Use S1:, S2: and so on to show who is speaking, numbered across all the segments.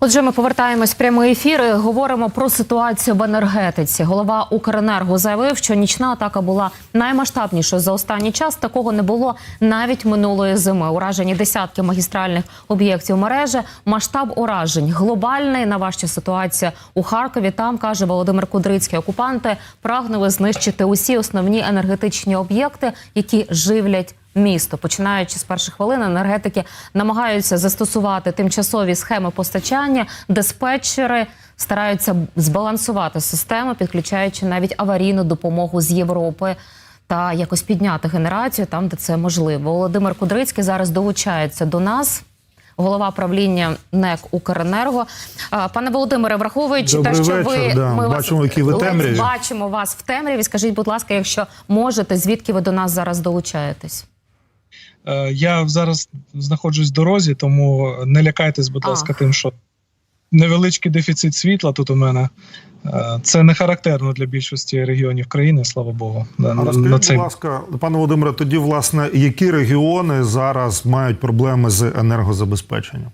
S1: Отже, ми повертаємось в прямий ефір. Говоримо про ситуацію в енергетиці. Голова Укренерго заявив, що нічна атака була наймасштабнішою за останній час. Такого не було навіть минулої зими. Уражені десятки магістральних об'єктів мережі. Масштаб уражень глобальний. Найважча ситуація у Харкові. Там каже Володимир Кудрицький. Окупанти прагнули знищити усі основні енергетичні об'єкти, які живлять місто. Починаючи з перших хвилин, енергетики намагаються застосувати тимчасові схеми постачання, диспетчери стараються збалансувати систему, підключаючи навіть аварійну допомогу з Європи. Та якось підняти генерацію там, де це можливо. Володимир Кудрицький зараз долучається до нас, голова правління НЕК Укренерго. Пане Володимире, враховуючи
S2: Добрий
S1: те, що
S2: вечір,
S1: ви
S2: да.
S1: ми
S2: Бачимо,
S1: вас
S2: які ви темряві.
S1: бачимо вас в темряві. Скажіть, будь ласка, якщо можете, звідки ви до нас зараз долучаєтесь?
S3: Е, Я зараз знаходжусь в дорозі, тому не лякайтесь, будь ласка,
S1: Ах.
S3: тим, що невеличкий дефіцит світла тут у мене. Е, Це не характерно для більшості регіонів країни, слава Богу. На,
S2: А
S3: на, цей...
S2: будь ласка, пане Володимире, тоді, власне, які регіони зараз мають проблеми з енергозабезпеченням?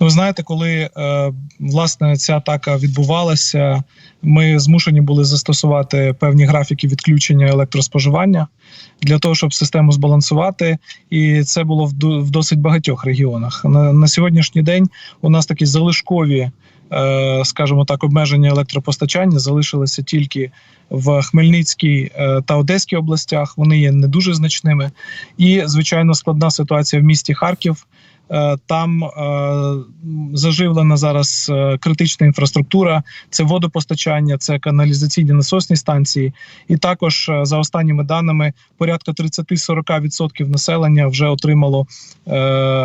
S3: Ну, ви знаєте, коли е, власне ця атака відбувалася, ми змушені були застосувати певні графіки відключення електроспоживання для того, щоб систему збалансувати, і це було в, в досить багатьох регіонах. На, на сьогоднішній день у нас такі залишкові. е, Скажімо так, обмеження електропостачання залишилися тільки в Хмельницькій е, та Одеській областях. Вони є не дуже значними. І звичайно, складна ситуація в місті Харків. Е, Там е, заживлена зараз е, критична інфраструктура, це водопостачання, це каналізаційні насосні станції. І також за останніми даними порядка 30-40% населення вже отримало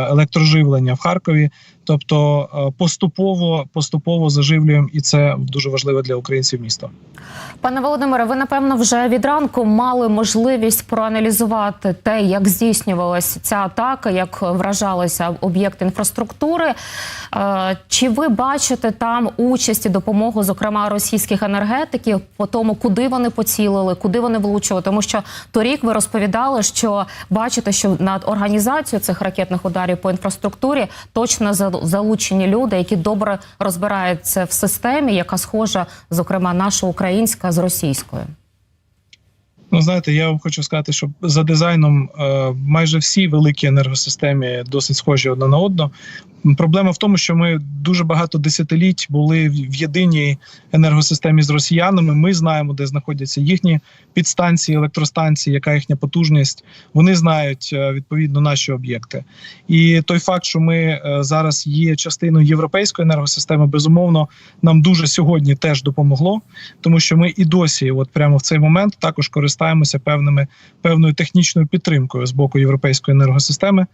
S3: електроживлення в Харкові. Тобто е, поступово поступово заживлюємо, і це дуже важливо для українців міста.
S1: Пане Володимире, ви напевно вже від ранку мали можливість проаналізувати те, як здійснювалася ця атака, як вражалися об'єкти інфраструктури. Е, Чи ви бачите там участь і допомогу, зокрема російських енергетиків, по тому, куди вони поцілили, куди вони влучили? Тому що торік ви розповідали, що бачите, що над організацією цих ракетних ударів по інфраструктурі точно за- залучені люди, які добре розбираються в системі, яка схожа, зокрема, наша українська з російською.
S3: Ну, знаєте, я вам хочу сказати, що за дизайном е, майже всі великі енергосистеми досить схожі одна на одну. Проблема в тому, що ми дуже багато десятиліть були в єдиній енергосистемі з росіянами. Ми знаємо, де знаходяться їхні підстанції, електростанції, яка їхня потужність. Вони знають е, відповідно наші об'єкти. І той факт, що ми е, зараз є частиною європейської енергосистеми, безумовно, нам дуже сьогодні теж допомогло, тому що ми і досі, от прямо в цей момент, також користаємося певними певною технічною підтримкою з боку європейської енергосистеми.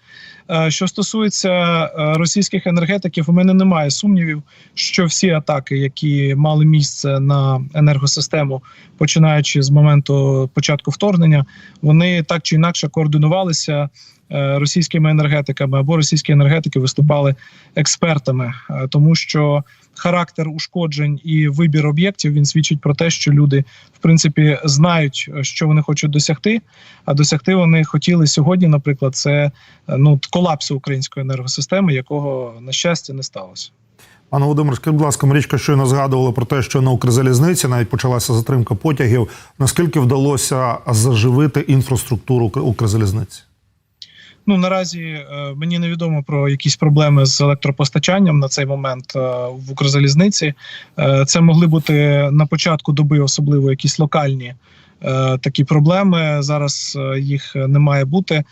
S3: Е, Що стосується е, російських енергетиків, у мене немає сумнівів, що всі атаки, які мали місце на енергосистему, починаючи з моменту початку вторгнення, вони так чи інакше координувалися російськими енергетиками або російські енергетики виступали експертами, е, тому що характер ушкоджень і вибір об'єктів він свідчить про те, що люди в принципі знають, е, що вони хочуть досягти. А досягти вони хотіли сьогодні, наприклад, це е, ну колапсу української енергосистеми, якого на щастя не сталося.
S2: Пане Володимир, скажіть, будь ласка, Марічка щойно згадувала про те, що на Укрзалізниці навіть почалася затримка потягів. Наскільки вдалося заживити інфраструктуру Укр- Укрзалізниці?
S3: Ну наразі е, мені невідомо про якісь проблеми з електропостачанням на цей момент е, в Укрзалізниці. Е, Це могли бути на початку доби, особливо якісь локальні. Е, Такі проблеми зараз е, їх не має бути. Е,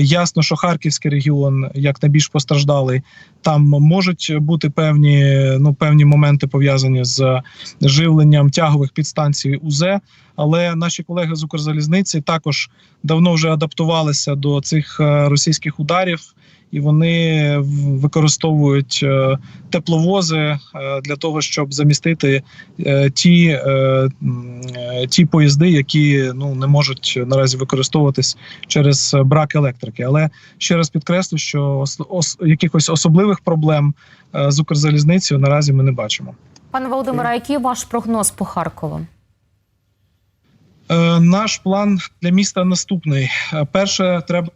S3: Ясно, що Харківський регіон, як найбільш постраждалий, там можуть бути певні ну певні моменти пов'язані з живленням тягових підстанцій УЗ. Але наші колеги з Укрзалізниці також давно вже адаптувалися до цих е, російських ударів, і вони використовують е, тепловози е, для того, щоб замістити е, ті, ті поїзди, які ну не можуть наразі використовуватись через брак електрики. Але ще раз підкреслю, що ос, ос, якихось особливих проблем з Укрзалізницею наразі ми не бачимо.
S1: Пане Володимире, який ваш прогноз по Харкову?
S3: Наш план для міста наступний. Перше, треба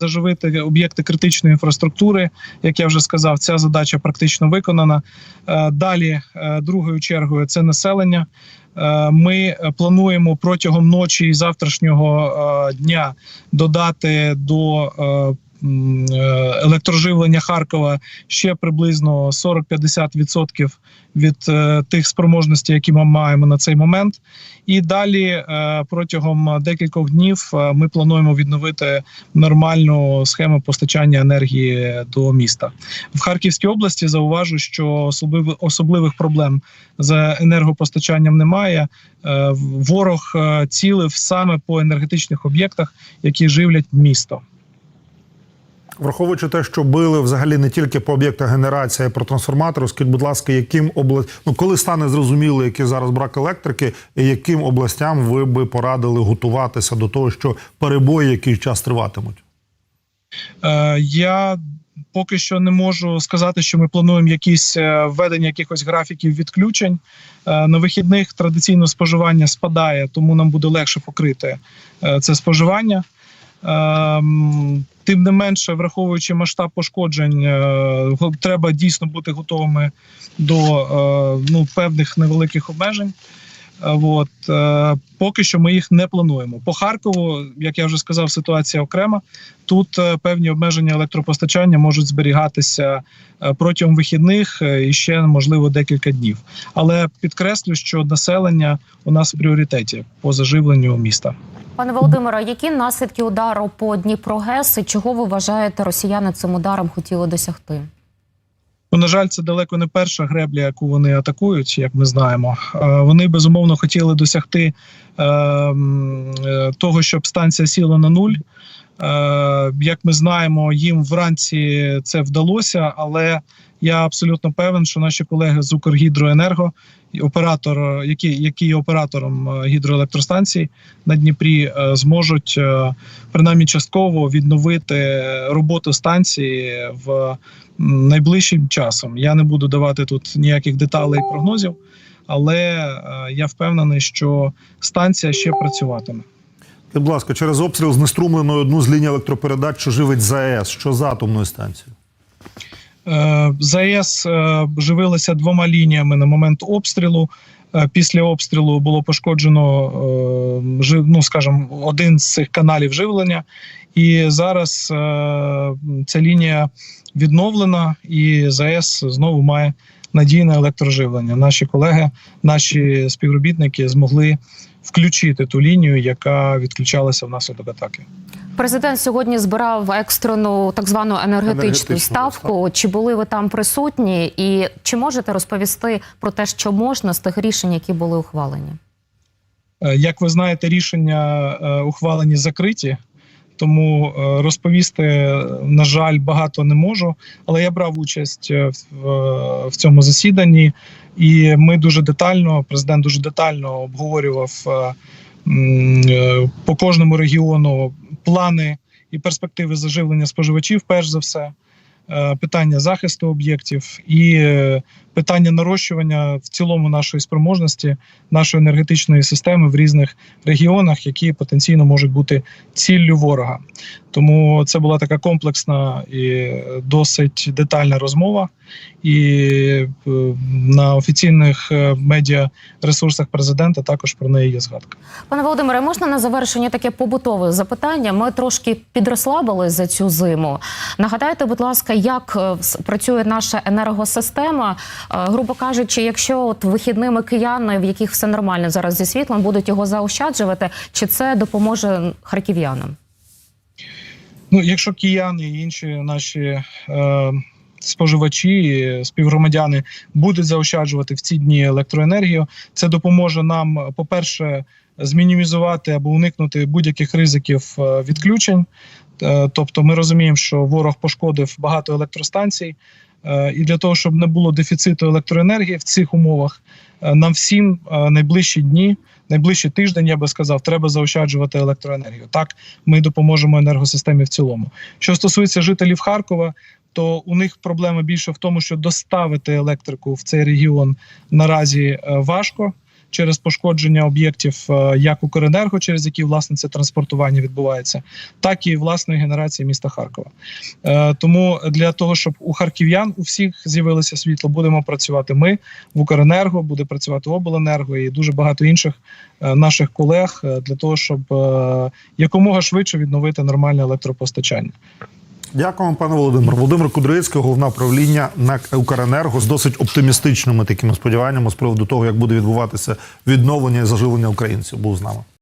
S3: заживити об'єкти критичної інфраструктури. Як я вже сказав, ця задача практично виконана. Е, Далі, е, другою чергою, це населення. Е, Ми плануємо протягом ночі і завтрашнього дня додати до електроживлення Харкова ще приблизно 40-50% від е, тих спроможностей, які ми маємо на цей момент. І далі е, протягом декількох днів е, ми плануємо відновити нормальну схему постачання енергії до міста в Харківській області. Зауважу, що особливих проблем з енергопостачанням немає. Е, Ворог е, цілив саме по енергетичних об'єктах, які живлять місто.
S2: Враховуючи те, що били взагалі не тільки по об'єктах генерації, а й про трансформатори, скажіть, будь ласка, яким обла... ну, коли стане зрозуміло, який зараз брак електрики, і яким областям ви би порадили готуватися до того, що перебої якийсь час триватимуть?
S3: Е, Я поки що не можу сказати, що ми плануємо якісь е, введення якихось графіків відключень. Е, На вихідних традиційно споживання спадає, тому нам буде легше покрити це споживання. Ем, Тим не менше, враховуючи масштаб пошкоджень, е, треба дійсно бути готовими до е, ну, певних невеликих обмежень. От е, поки що ми їх не плануємо. По Харкову, як я вже сказав, ситуація окрема. Тут е, певні обмеження електропостачання можуть зберігатися е, протягом вихідних і ще можливо декілька днів. Але підкреслю, що населення у нас в пріоритеті по заживленню міста.
S1: Пане Володимире, які наслідки удару по Дніпрогес і чого ви вважаєте, росіяни цим ударом хотіли досягти?
S3: Ну, на жаль, це далеко не перша гребля, яку вони атакують, як ми знаємо. Е, Вони безумовно хотіли досягти е, е, того, щоб станція сіла на нуль. Як ми знаємо, їм вранці це вдалося, але я абсолютно певен, що наші колеги з Укргідроенерго, оператор, який, який є оператором е, гідроелектростанцій на Дніпрі, е, зможуть е, принаймні частково відновити роботу станції в найближчим часом. Я не буду давати тут ніяких деталей і прогнозів, але е, я впевнений, що станція ще працюватиме.
S2: Будь ласка, через обстріл знеструмлено одну з ліній електропередач, що живить ЗАЕС. Що за атомною станцією?
S3: Е, ЗАЕС е, живилася двома лініями на момент обстрілу. Е, Після обстрілу було пошкоджено ну, скажімо, один з цих каналів живлення, і зараз ця лінія відновлена, і ЗАЕС знову має надійне електроживлення. Наші колеги, наші співробітники змогли включити ту лінію, яка відключалася внаслідок атаки.
S1: Президент сьогодні збирав екстрену так звану енергетичну,
S2: Енергетичну
S1: ставку. Чи були ви там присутні? І чи можете розповісти про те, що можна з тих рішень, які були ухвалені?
S3: Е, Як ви знаєте, рішення е, ухвалені закриті, тому е, розповісти, на жаль, багато не можу. Але я брав участь е, в, е, в цьому засіданні, і ми дуже детально, президент дуже детально обговорював по кожному регіону плани і перспективи заживлення споживачів, перш за все. Е, Питання захисту об'єктів і е, питання нарощування в цілому нашої спроможності нашої енергетичної системи в різних регіонах, які потенційно можуть бути ціллю ворога. Тому це була така комплексна і досить детальна розмова. І е, на офіційних медіа ресурсах президента також про неї є згадка.
S1: Пане Володимире, можна на завершення таке побутове запитання? Ми трошки підрослабили за цю зиму. Нагадайте, будь ласка, як е, працює наша енергосистема? Е, Грубо кажучи, якщо от вихідними кияни, в яких все нормально зараз зі світлом, будуть його заощаджувати, чи це допоможе харків'янам?
S3: Ну, якщо кияни і інші наші е, споживачі, співгромадяни будуть заощаджувати в ці дні електроенергію, це допоможе нам, по-перше, змінімізувати або уникнути будь-яких ризиків е, відключень. Е, тобто, ми розуміємо, що ворог пошкодив багато електростанцій. Е, І для того, щоб не було дефіциту електроенергії в цих умовах, е, нам всім найближчі дні, найближчий тиждень, я би сказав, треба заощаджувати електроенергію. Так ми допоможемо енергосистемі в цілому. Що стосується жителів Харкова, то у них проблема більше в тому, що доставити електрику в цей регіон наразі важко. Через пошкодження об'єктів е, як Укренерго, через які власне це транспортування відбувається, так і власної генерації міста Харкова. Е, Тому для того, щоб у харків'ян у всіх з'явилося світло, будемо працювати ми в Укренерго, буде працювати обленерго і дуже багато інших е, наших колег для того, щоб якомога швидше відновити нормальне електропостачання.
S2: Дякую, пане Володимир. Володимир Кудрицький, головне управління НАК «Укренерго» з досить оптимістичними такими сподіваннями з приводу того, як буде відбуватися відновлення і заживлення українців. Був з нами.